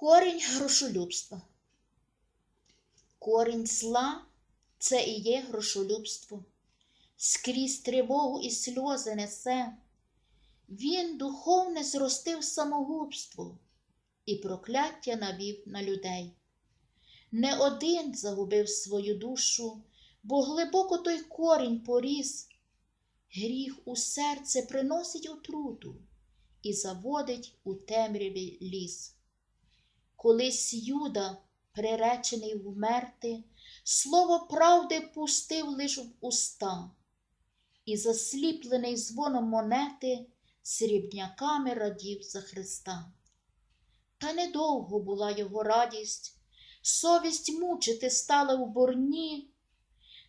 Корінь грошолюбства. Корінь зла це і є грошолюбство. Скрізь тривогу і сльози несе. Він духовне зростив самогубство і прокляття навів на людей. Не один загубив свою душу, бо глибоко той корінь поріс. Гріх у серце приносить отруту і заводить у темряві ліс. Колись Юда, приречений вмерти, слово правди пустив лиш в уста, і, засліплений звоном монети, срібняками радів за Христа. Та недовго була його радість, совість мучити стала в борні,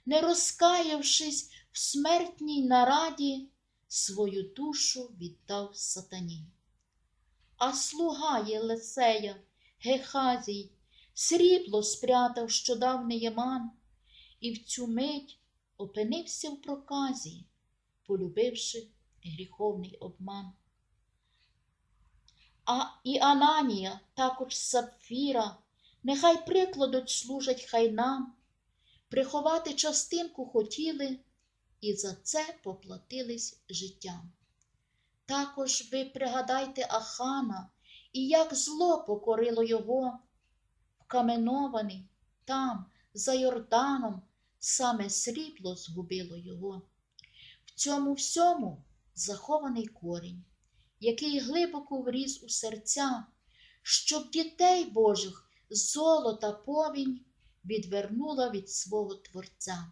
не розкаявшись в смертній нараді, свою душу віддав сатані. А слуга Єлисея, Гехазій, срібло спрятав, що дав Неєман, і в цю мить опинився в проказі, полюбивши гріховний обман. А і Ананія, також Сапфіра, нехай прикладом служать хай нам, приховати частинку хотіли і за це поплатились життям. Також ви пригадайте Ахана і як зло покорило його, вкаменований там, за Йорданом, саме срібло згубило його. В цьому всьому захований корінь, який глибоко вріз у серця, щоб дітей Божих золота повінь відвернула від свого Творця.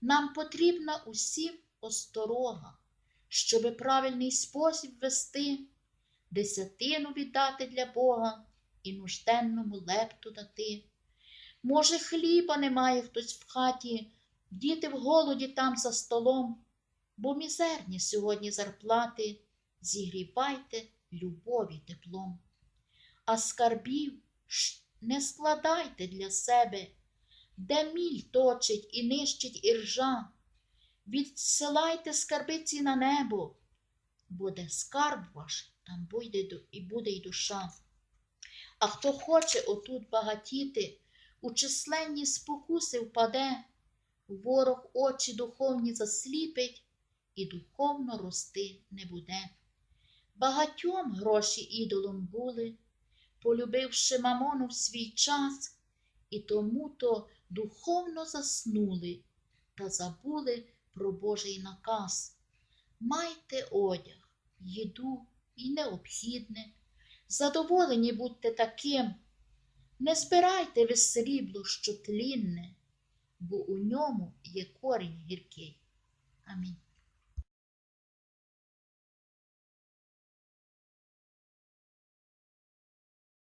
Нам потрібна усім осторога, щоби правильний спосіб вести, десятину віддати для Бога і нужденному лепту дати. Може, хліба немає хтось в хаті, діти в голоді там за столом, бо мізерні сьогодні зарплати, зігрівайте любові теплом. А скарбів не складайте для себе де міль точить і нищить іржа, відсилайте скарбиці на небо, бо де скарб ваш, там буде і буде й душа. А хто хоче отут багатіти, у численні спокуси впаде, ворог очі духовні засліпить і духовно рости не буде. Багатьом гроші ідолом були, полюбивши мамону в свій час, і тому то духовно заснули та забули про Божий наказ. Майте одяг, їду і необхідне, задоволені будьте таким, не збирайте ви срібло, що тлінне, бо у ньому є корінь гіркий. Амінь.